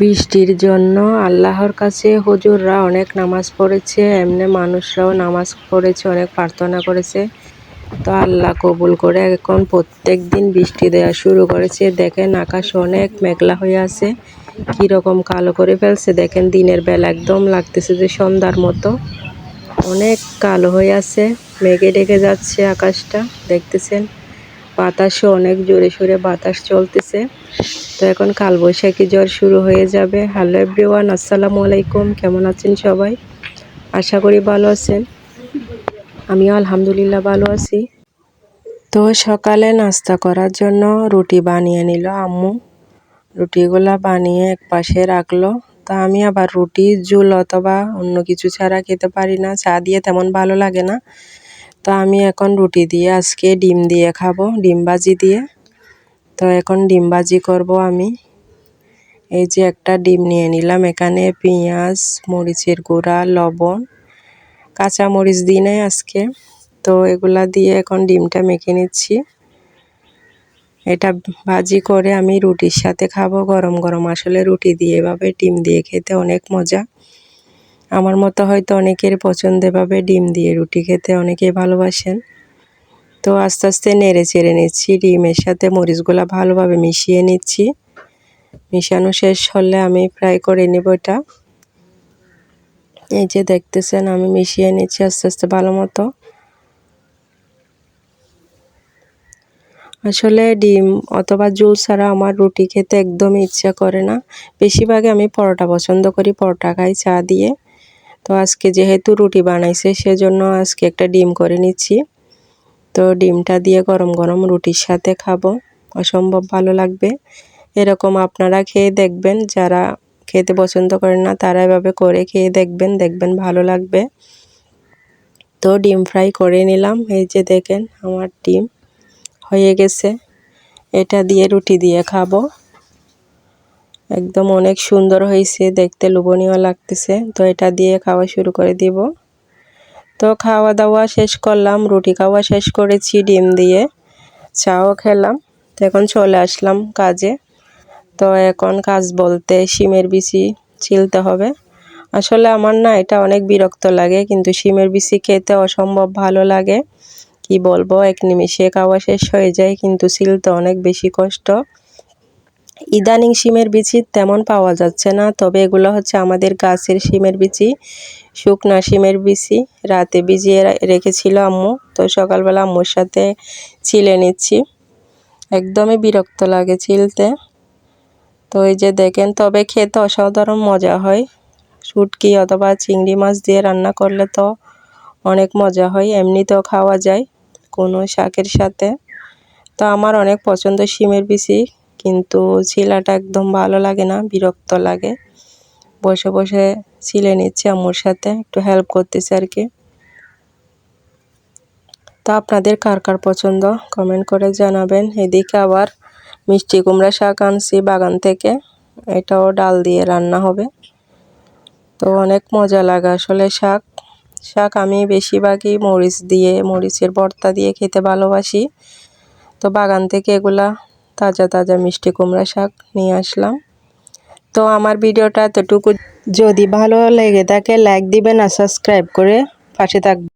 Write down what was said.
বৃষ্টির জন্য আল্লাহর কাছে হুজুররা অনেক নামাজ পড়েছে, এমনি মানুষরাও নামাজ পড়েছে, অনেক প্রার্থনা করেছে। তো আল্লাহ কবুল করে এখন প্রত্যেক দিন বৃষ্টি দেওয়া শুরু করেছে। দেখেন আকাশ অনেক মেঘলা হয়ে আছে কীরকম কালো করে ফেলছে। দেখেন দিনের বেলা একদম লাগতেছে যে সন্ধ্যার মতো। অনেক কালো হয়ে আছে, মেঘে ডেকে যাচ্ছে আকাশটা, দেখতেছেন? বাতাসও অনেক জোরে সোরে বাতাস চলতেছে। তো এখন কালবৈশাখী জ্বর শুরু হয়ে যাবে। হ্যালো এভরিওয়ান আসসালামু আলাইকুম। কেমন আছেন সবাই? আশা করি ভালো আছেন। আমিও আলহামদুলিল্লাহ ভালো আছি। তো সকালে নাস্তা করার জন্য রুটি বানিয়ে নিল আম্মু। রুটিগুলা বানিয়ে এক পাশে রাখল। তা আমি আবার রুটি জুল অথবা অন্য কিছু ছাড়া খেতে পারি না। চা দিয়ে তেমন ভালো লাগে না। তো আমি এখন রুটি দিয়ে আজকে ডিম দিয়ে খাব, ডিম ভাজি দিয়ে। তো এখন ডিম ভাজি করব আমি। এই যে একটা ডিম নিয়ে নিলাম, এখানে পেঁয়াজ, মরিচের গুঁড়া, লবণ কাঁচা মরিচ দিই নাই আজকে। তো এগুলা দিয়ে এখন ডিমটা মেখে নিচ্ছি। এটা ভাজি করে আমি রুটির সাথে খাব, গরম গরম আসলে রুটি দিয়ে এভাবে ডিম দিয়ে খেতে অনেক মজা। আমার মতো হয়তো অনেকের পছন্দ এভাবে ডিম দিয়ে রুটি খেতে অনেকেই ভালোবাসেন। তো আস্তে আস্তে নেড়ে চেড়ে নিচ্ছি, ডিমের সাথে মরিচগুলো ভালোভাবে মিশিয়ে নিচ্ছি। মিশানো শেষ হলে আমি ফ্রাই করে নেব এটা। এই যে দেখতেছেন, আমি মিশিয়ে নিচ্ছি আস্তে আস্তে ভালো মতো। আসলে ডিম অথবা জুল ছাড়া আমার রুটি খেতে একদমই ইচ্ছা করে না। বেশিরভাগে আমি পরোটা পছন্দ করি, পরোটা খাই চা দিয়ে। তো আজকে যেহেতু রুটি বানাইছে, সেজন্য আজকে একটা ডিম করে নিচ্ছি। তো ডিমটা দিয়ে গরম গরম রুটির সাথে খাব। অসম্ভব ভালো লাগবে। এরকম আপনারা খেয়ে দেখবেন, যারা খেতে পছন্দ করেন না, তারা এভাবে করে খেয়ে দেখবেন দেখবেন ভালো লাগবে। তো ডিম ফ্রাই করে নিলাম। এই যে দেখেন আমার ডিম হয়ে গেছে। এটা দিয়ে রুটি দিয়ে খাব। একদম অনেক সুন্দর হয়েছে, দেখতে লোভনীয় লাগতেছে। তো এটা দিয়ে খাওয়া শুরু করে দিব। তো খাওয়া দাওয়া শেষ করলাম, রুটি খাওয়া শেষ করেছি, ডিম দিয়ে। চাও খেলাম, তো এখন চলে আসলাম কাজে। তো এখন কাজ বলতে শিমের বিচি ছিলতে হবে। আসলে আমার না এটা অনেক বিরক্ত লাগে, কিন্তু শিমের বিচি খেতে অসম্ভব ভালো লাগে। কি বলব, এক নিমিষে খাওয়া শেষ হয়ে যায়, কিন্তু ছিলতে অনেক বেশি কষ্ট। ইদানিং শিমের বিচি তেমন পাওয়া যাচ্ছে না, তবে এগুলো হচ্ছে আমাদের গাছের শিমের বিচি, শুকনা শিমের বিচি। রাতে ভিজিয়ে রেখেছিল আম্মু, তো সকালবেলা আম্মুর সাথে ছিলে নিচ্ছি। একদমই বিরক্ত লাগে ছিলতে তো এই যে দেখেন, তবে খেতে অসাধারণ মজা হয়। শুটকি অথবা চিংড়ি মাছ দিয়ে রান্না করলে তো অনেক মজা হয়, এমনিতেও খাওয়া যায় কোনো শাকের সাথে। তো আমার অনেক পছন্দ শিমের বিচি কিন্তু ছিলাটা একদম ভালো লাগে না, বিরক্ত লাগে। বসে বসে ছিলে নিচ্ছে আম্মুর সাথে, একটু হেল্প করতেছে আর কি। তা আপনাদের কার কার পছন্দ? কমেন্ট করে জানাবেন। এদিকে আবার মিষ্টি কুমড়া শাক আনছি বাগান থেকে। এটাও ডাল দিয়ে রান্না হবে। তো অনেক মজা লাগে আসলে শাক। শাক আমি বেশিরভাগই মরিচ দিয়ে, মরিচের ভর্তা দিয়ে খেতে ভালোবাসি। তো বাগান থেকে এগুলা তাজা তাজা মিষ্টি কুমড়া শাক নিয়ে আসলাম। তো আমার ভিডিওটা এতটুকু। যদি ভালো লেগে থাকে লাইক দিবেন আর সাবস্ক্রাইব করে পাশে থাকবেন।